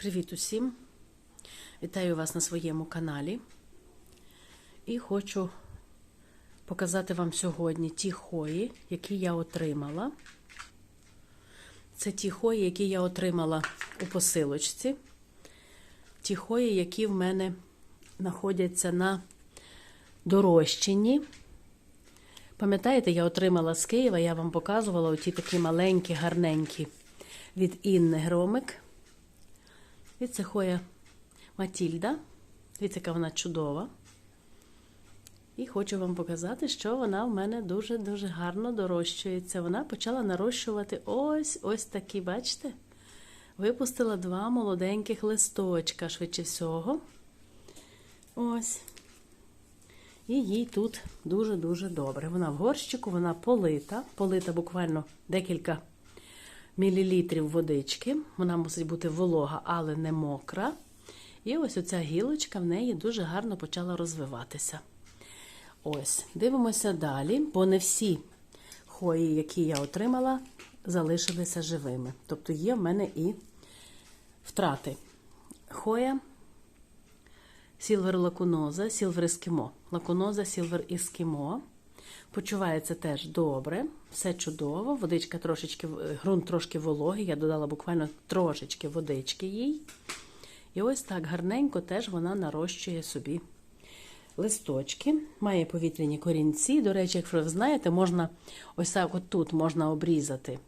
Привіт усім! Вітаю вас на своєму каналі. І хочу показати вам сьогодні ті хої, які я отримала. Це ті хої, які я отримала у посилочці. Ті хої, які в мене знаходяться на дорощині. Пам'ятаєте, я отримала з Києва, я вам показувала оті такі маленькі, гарненькі від Інни Громик. І це хоя Матільда. Дивіться, яка вона чудова. І хочу вам показати, що вона в мене дуже-дуже гарно дорощується. Вона почала нарощувати ось ось такі, бачите? Випустила два молоденьких листочка, швидше всього. Ось. І їй тут дуже-дуже добре. Вона в горщику, вона полита, полита буквально декілька мілілітрів водички. Вона мусить бути волога, але не мокра. І ось оця гілочка в неї дуже гарно почала розвиватися. Ось, дивимося далі, бо не всі хої, які я отримала, залишилися живими. Тобто є в мене і втрати. Хоя Сілвер лакуноза, сілвер ескімо. Лакуноза, сілвер ескімо. Почувається теж добре, все чудово. Водичка трошечки, ґрунт трошки вологий. Я додала буквально трошечки водички їй. І ось так гарненько теж вона нарощує собі листочки, має повітряні корінці. До речі, якщо ви знаєте, можна ось так от тут можна обрізати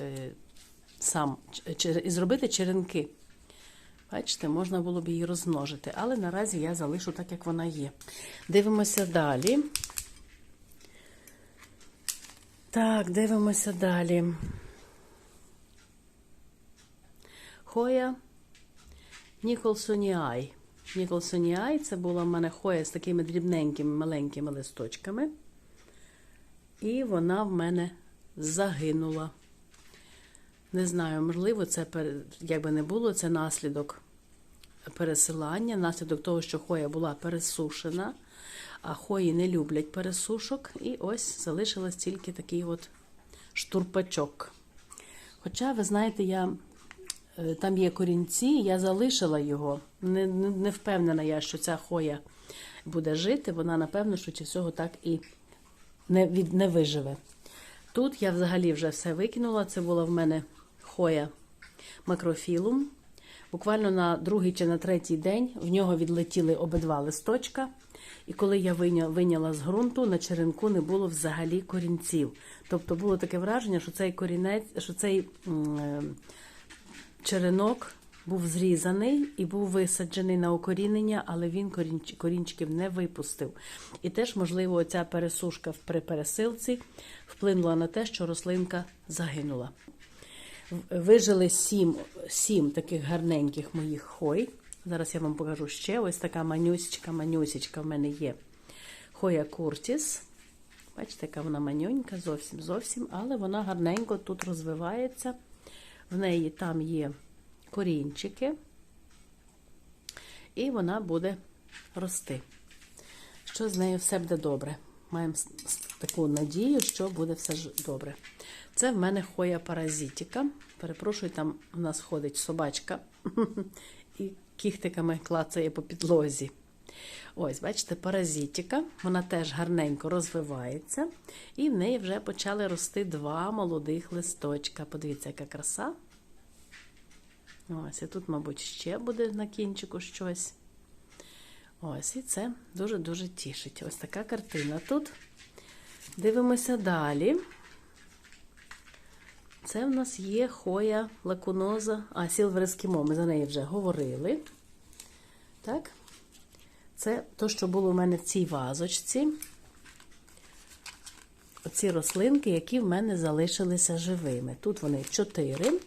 е, сам і зробити черенки. Бачите, можна було б її розмножити, але наразі я залишу так, як вона є. Дивимося далі. Так, дивимося далі. Хоя Ніколсоніай. Ніколсоніай це була в мене хоя з такими дрібненькими маленькими листочками. І вона в мене загинула. Не знаю, можливо, це як би не було, це наслідок пересилання, наслідок того, що хоя була пересушена, а хої не люблять пересушок. І ось залишилось тільки такий от штурпачок. Хоча, ви знаєте, я, там є корінці, я залишила його. Не, не, не впевнена я, що ця хоя буде жити, вона, напевно, що чи всього так і не, від, не виживе. Тут я взагалі вже все викинула. Це була в мене хоя макрофілум. Буквально на другий чи на третій день в нього відлетіли обидва листочка. І коли я виняла з ґрунту, на черенку не було взагалі корінців. Тобто було таке враження, що цей корінець, що цей е, черенок був зрізаний і був висаджений на укорінення, але він корінч, корінчиків не випустив. І теж, можливо, ця пересушка при пересилці вплинула на те, що рослинка загинула. Вижили сім, сім таких гарненьких моїх хой. Зараз я вам покажу ще ось така манюсечка, манюсечка в мене є. Хоя Куртіс. Бачите, яка вона манюнька, зовсім зовсім, але вона гарненько тут розвивається. В неї там є корінчики, і вона буде рости. Що з нею все буде добре. Маємо таку надію, що буде все ж добре. Це в мене хоя паразитіка. Перепрошую, там в нас ходить собачка і кіхтиками клацає по підлозі. Ось, бачите, паразитіка. Вона теж гарненько розвивається. І в неї вже почали рости два молодих листочка. Подивіться, яка краса. Ось, і тут, мабуть, ще буде на кінчику щось. Ось, і це дуже-дуже тішить. Ось така картина тут. Дивимося далі. Це в нас є хоя лакуноза, а сілвер ескімо, ми за неї вже говорили. Так? Це то, що було у мене в цій вазочці. Оці рослинки, які в мене залишилися живими. Тут вони чотири.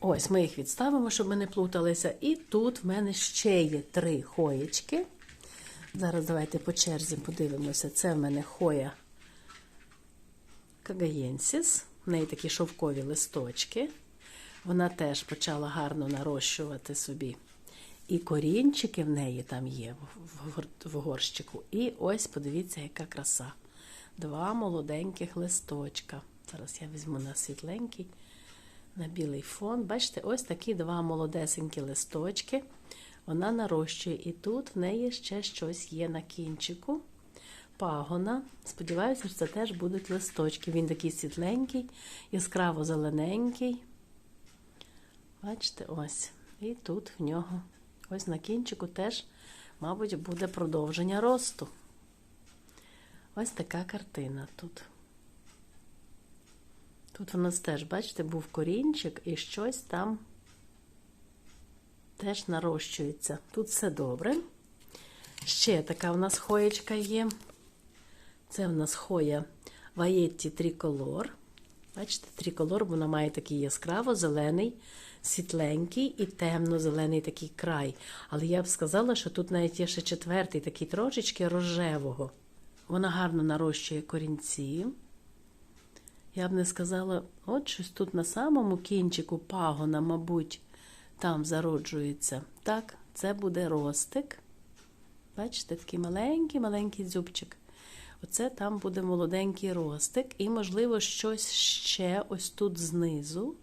Ось, ми їх відставимо, щоб ми не плуталися. І тут в мене ще є три хоєчки. Зараз давайте по черзі подивимося. Це в мене хоя Кагаєнсіс. В неї такі шовкові листочки. Вона теж почала гарно нарощувати собі. І корінчики в неї там є в горщику. І ось, подивіться, яка краса. Два молоденьких листочка. Зараз я візьму на світленький. на білий фон. Бачите, ось такі два молодесенькі листочки. Вона нарощує, і тут в неї ще щось є на кінчику. Пагона. Сподіваюся, що це теж будуть листочки. Він такий світленький, яскраво зелененький. Бачите, ось. І тут в нього, ось на кінчику теж, мабуть, буде продовження росту. Ось така картина тут. Тут у нас теж, бачите, був корінчик і щось там теж нарощується. Тут все добре. Ще така у нас хоєчка є. Це в нас хоя Ваєтті триколор. Бачите, триколор, вона має такий яскраво зелений, світленький і темно-зелений такий край. Але я б сказала, що тут навіть є ще четвертий, такий трошечки рожевого. Вона гарно нарощує корінці. Я б не сказала, от щось тут на самому кінчику пагона, мабуть, там зароджується. Так, це буде ростик. Бачите, такий маленький-маленький дзюбчик. Оце там буде молоденький ростик, і, можливо, щось ще ось тут знизу.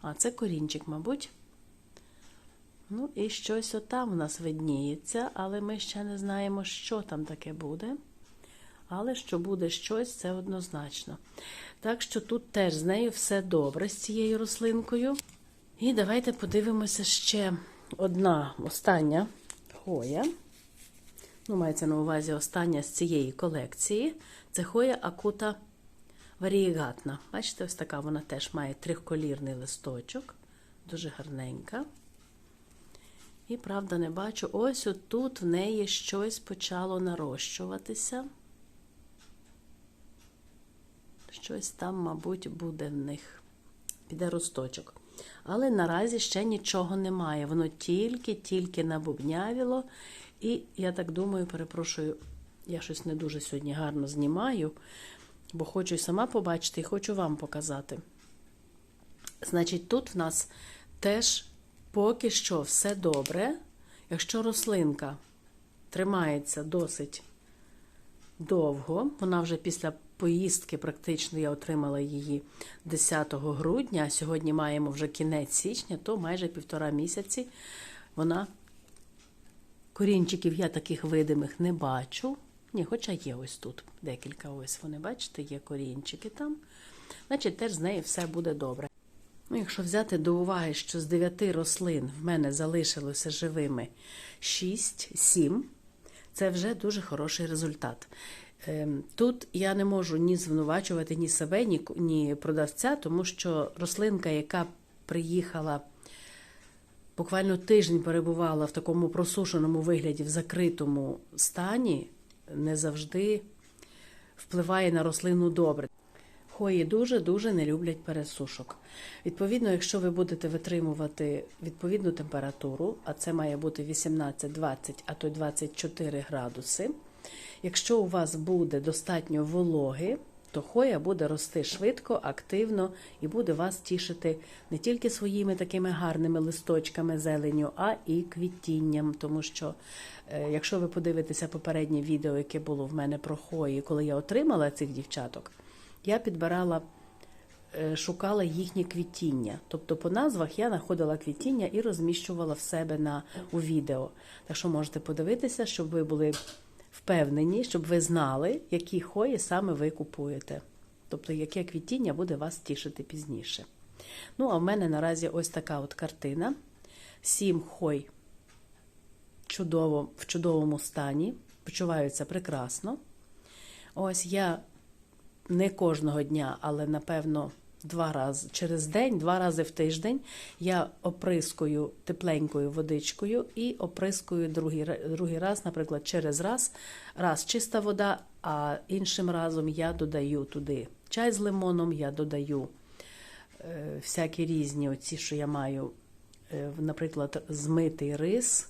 А це корінчик, мабуть. Ну, і щось отам у нас видніється, але ми ще не знаємо, що там таке буде. Але що буде щось, це однозначно. Так що тут теж з нею все добре, з цією рослинкою. І давайте подивимося ще одна остання хоя. Ну, мається на увазі остання з цієї колекції. Це хоя акута варієгатна. Бачите, ось така вона теж має триколірний листочок, дуже гарненька. І, правда, не бачу, ось отут в неї щось почало нарощуватися. Щось там, мабуть, буде в них. Піде росточок. Але наразі ще нічого немає. Воно тільки-тільки набубнявіло. І я так думаю, перепрошую, я щось не дуже сьогодні гарно знімаю, бо хочу сама побачити і хочу вам показати. Значить, тут в нас теж поки що все добре. Якщо рослинка тримається досить довго, вона вже після поїздки, практично я отримала її 10 грудня, сьогодні маємо вже кінець січня, то майже півтора місяці вона. Корінчиків я таких видимих не бачу. Ні, хоча є ось тут декілька ось вони, бачите, є корінчики там. Значить, теж з нею все буде добре. Ну, Якщо взяти до уваги, що з 9 рослин в мене залишилося живими 6-7, це вже дуже хороший результат. Тут я не можу ні звинувачувати ні себе, ні продавця, тому що рослинка, яка приїхала буквально тиждень перебувала в такому просушеному вигляді, в закритому стані, не завжди впливає на рослину добре. Хої дуже-дуже не люблять пересушок. Відповідно, якщо ви будете витримувати відповідну температуру, а це має бути 18-20, а то й 24 градуси. Якщо у вас буде достатньо вологи, то хоя буде рости швидко, активно і буде вас тішити не тільки своїми такими гарними листочками зеленю, а і квітінням. Тому що, е, якщо ви подивитеся попереднє відео, яке було в мене про хої, коли я отримала цих дівчаток, я підбирала. Е, шукала їхнє квітіння. Тобто по назвах я знаходила квітіння і розміщувала в себе на, у відео. Так що можете подивитися, щоб ви були впевнені, щоб ви знали, які хої саме ви купуєте. Тобто, яке квітіння буде вас тішити пізніше. Ну, а в мене наразі ось така от картина. Сім хой чудово, в чудовому стані, почуваються прекрасно. Ось я не кожного дня, але напевно два рази через день, два рази в тиждень я оприскую тепленькою водичкою і оприскую другий другий раз, наприклад, через раз. Раз чиста вода, а іншим разом я додаю туди чай з лимоном, я додаю е, всякі різні, оці, що я маю, е, наприклад, змитий рис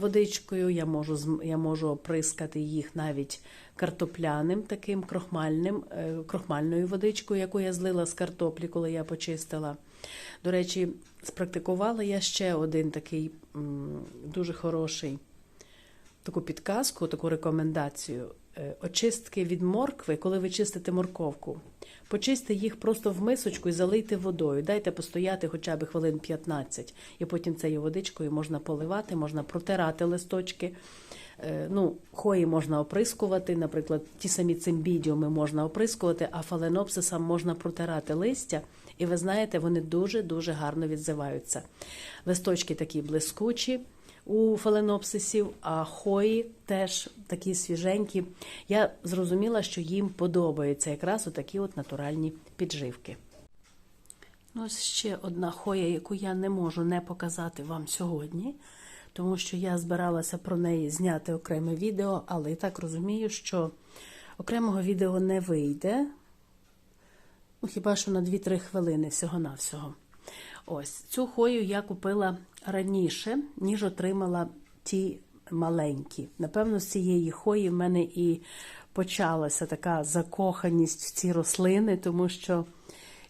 водичкою, я можу я можу оприскати їх навіть картопляним, таким крохмальним, е, крохмальною водичкою, яку я злила з картоплі, коли я почистила. До речі, спрактикувала я ще один такий дуже хороший таку підказку, таку рекомендацію. Е, очистки від моркви, коли ви чистите морковку. Почистите їх просто в мисочку і залийте водою. Дайте постояти хоча б хвилин 15. І потім цією водичкою можна поливати, можна протирати листочки. Е, Ну, хої можна оприскувати, наприклад, ті самі цимбідіуми можна оприскувати, а фаленопсисам можна протирати листя. І ви знаєте, вони дуже-дуже гарно відзиваються. Листочки такі блискучі у фаленопсисів, а хої теж такі свіженькі. Я зрозуміла, що їм подобаються якраз отакі от натуральні підживки. Ну, ось ще одна хоя, яку я не можу не показати вам сьогодні, тому що я збиралася про неї зняти окреме відео, але так розумію, що окремого відео не вийде. Ну, хіба що на 2-3 хвилини всього-навсього. Ось цю хою я купила раніше, ніж отримала ті маленькі. Напевно, з цієї хої в мене і почалася така закоханість в ці рослини, тому що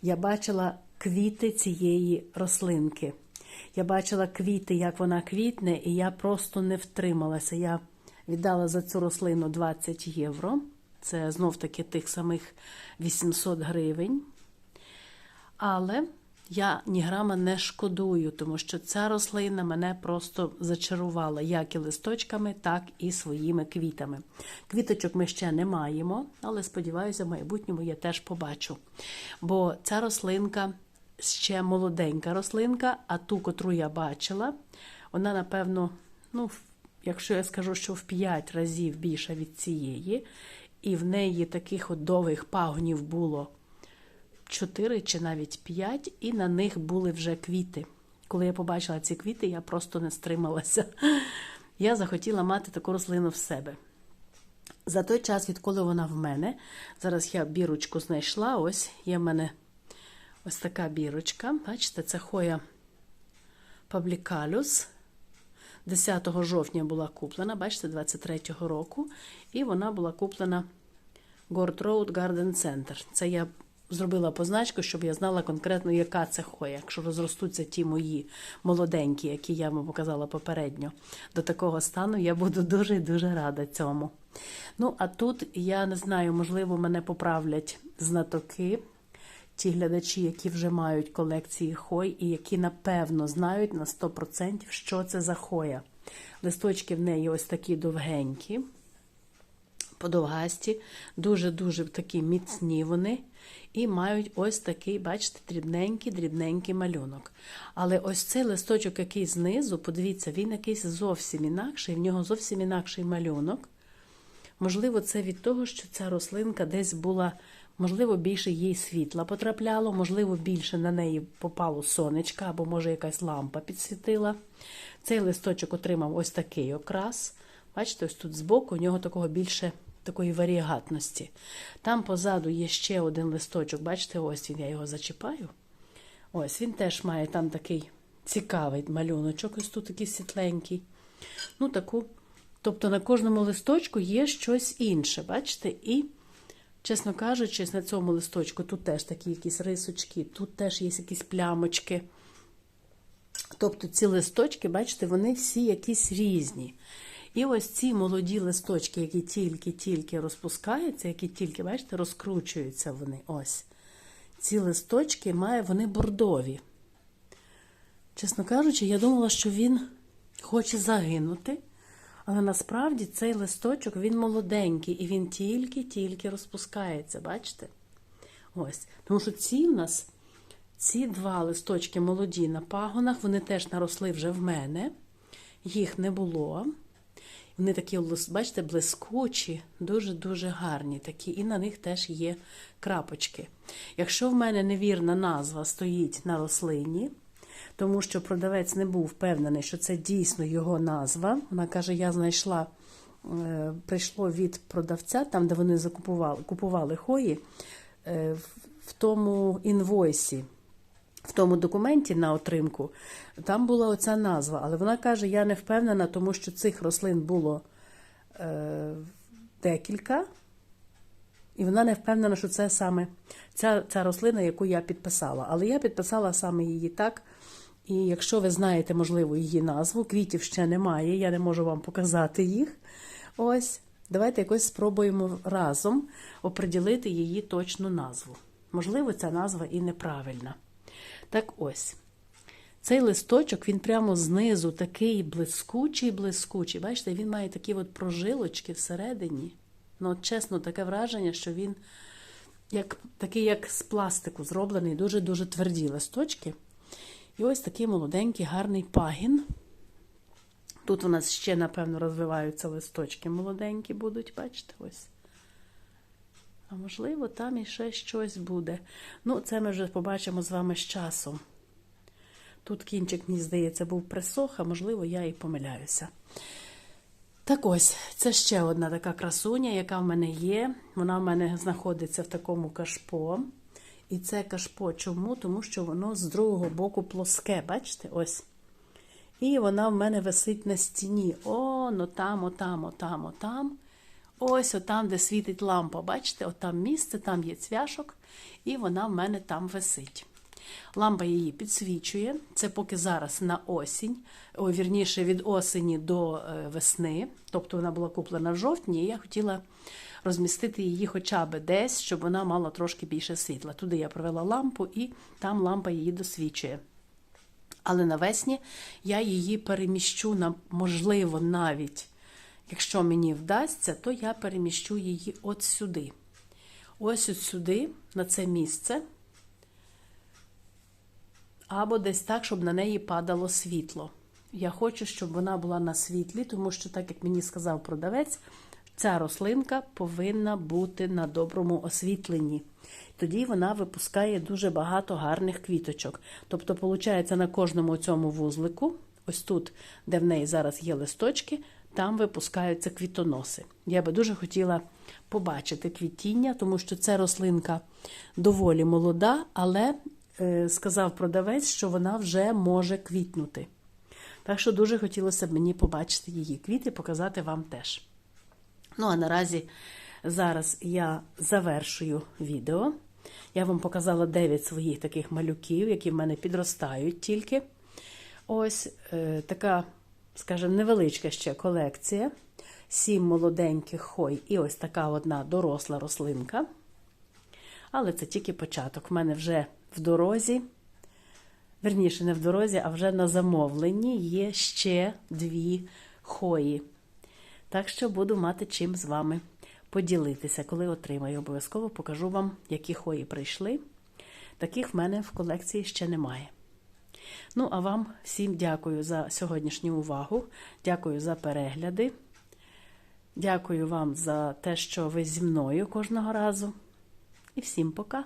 я бачила квіти цієї рослинки. Я бачила квіти, як вона квітне, і я просто не втрималася. Я віддала за цю рослину 20 євро. Це знов таки тих самих 800 гривень. Але я ні грама не шкодую, тому що ця рослина мене просто зачарувала як і листочками, так і своїми квітами. Квіточок ми ще не маємо, але сподіваюся, в майбутньому я теж побачу. Бо ця рослинка ще молоденька рослинка, а ту, котру я бачила, вона, напевно, ну, якщо я скажу, що в 5 разів більша від цієї, і в неї таких от довгих пагонів було 4 чи навіть 5, і на них були вже квіти. Коли я побачила ці квіти, я просто не стрималася. Я захотіла мати таку рослину в себе. За той час, відколи вона в мене, зараз я бірочку знайшла. Ось є в мене ось така бірочка. Бачите, це хоя Паблікалюс. 10 жовтня була куплена, бачите, 23-го року. І вона була куплена Горд Road Garden Center. Це я зробила позначку, щоб я знала конкретно, яка це хоя. Якщо розростуться ті мої молоденькі, які я вам показала попередньо, до такого стану я буду дуже і дуже рада цьому. Ну, а тут я не знаю, можливо, мене поправлять знатоки. Ті глядачі, які вже мають колекції хой і які напевно знають на 100%, що це за хоя. Листочки в неї ось такі довгенькі, подовгасті, дуже-дуже такі міцні вони. І мають ось такий, бачите, дрібненький, дрібненький малюнок. Але ось цей листочок, який знизу, подивіться, він якийсь зовсім інакший, в нього зовсім інакший малюнок. Можливо, це від того, що ця рослинка десь була, можливо, більше їй світла потрапляло, можливо, більше на неї попало сонечка, або, може, якась лампа підсвітила. Цей листочок отримав ось такий окрас. Бачите, ось тут збоку у нього такого більше такої варіагатності. Там позаду є ще один листочок. Бачите, ось він, я його зачіпаю. Ось він теж має там такий цікавий малюночок, ось тут такий світленький. Ну, таку. Тобто на кожному листочку є щось інше, бачите? І, чесно кажучи, на цьому листочку тут теж такі якісь рисочки, тут теж є якісь плямочки. Тобто ці листочки, бачите, вони всі якісь різні. І ось ці молоді листочки, які тільки-тільки розпускаються, які тільки, бачите, розкручуються вони. Ось. Ці листочки має, вони бордові. Чесно кажучи, я думала, що він хоче загинути. Але насправді цей листочок він молоденький і він тільки-тільки розпускається, бачите? Ось. Тому що ці в нас, ці два листочки молоді на пагонах, вони теж наросли вже в мене. Їх не було. Вони такі, бачите, блискучі, дуже-дуже гарні такі, і на них теж є крапочки. Якщо в мене невірна назва стоїть на рослині, тому що продавець не був впевнений, що це дійсно його назва. Вона каже: я знайшла, е, прийшло від продавця, там, де вони закупували купували хої, е, в тому інвойсі. В тому документі на отримку там була оця назва, але вона каже: я не впевнена, тому що цих рослин було е, декілька, і вона не впевнена, що це саме ця, ця рослина, яку я підписала. Але я підписала саме її так. І якщо ви знаєте, можливо, її назву, квітів ще немає, я не можу вам показати їх. Ось. Давайте якось спробуємо разом оприділити її точну назву. Можливо, ця назва і неправильна. Так ось. Цей листочок, він прямо знизу такий блискучий, блискучий. Бачите, він має такі от прожилочки всередині. Ну, от чесно, таке враження, що він як, такий, як з пластику зроблений, дуже-дуже тверді листочки. І ось такий молоденький, гарний пагін. Тут у нас ще, напевно, розвиваються листочки молоденькі будуть, бачите, ось. А можливо, там іще щось буде. Ну, це ми вже побачимо з вами з часом. Тут кінчик, мені здається, був присох, а можливо, я і помиляюся. Так ось, це ще одна така красуня, яка в мене є. Вона в мене знаходиться в такому кашпо. І це кашпо чому? Тому що воно з другого боку плоске, бачите? Ось. І вона в мене висить на стіні. О, ну там, отам, отам, отам. Ось отам, де світить лампа. Бачите, отам місце, там є цвяшок, і вона в мене там висить. Лампа її підсвічує. Це поки зараз на осінь, о, вірніше від осені до е, весни. Тобто вона була куплена в жовтні, і я хотіла розмістити її хоча б десь, щоб вона мала трошки більше світла. Туди я провела лампу, і там лампа її досвічує. Але навесні я її переміщу на, можливо, навіть, якщо мені вдасться, то я переміщу її от сюди. Ось от сюди, на це місце. Або десь так, щоб на неї падало світло. Я хочу, щоб вона була на світлі, тому що, так як мені сказав продавець, ця рослинка повинна бути на доброму освітленні. Тоді вона випускає дуже багато гарних квіточок. Тобто, виходить, на кожному цьому вузлику, ось тут, де в неї зараз є листочки, там випускаються квітоноси. Я би дуже хотіла побачити квітіння, тому що ця рослинка доволі молода, але е, сказав продавець, що вона вже може квітнути. Так що дуже хотілося б мені побачити її квіти, показати вам теж. Ну, а наразі зараз я завершую відео. Я вам показала 9 своїх таких малюків, які в мене підростають тільки. Ось е, така, скажімо, невеличка ще колекція. Сім молоденьких хой і ось така одна доросла рослинка. Але це тільки початок. В мене вже в дорозі, верніше, не в дорозі, а вже на замовленні є ще дві хої. Так що буду мати чим з вами поділитися. Коли отримаю, обов'язково покажу вам, які хої прийшли. Таких в мене в колекції ще немає. Ну, а вам всім дякую за сьогоднішню увагу. Дякую за перегляди. Дякую вам за те, що ви зі мною кожного разу. І всім пока!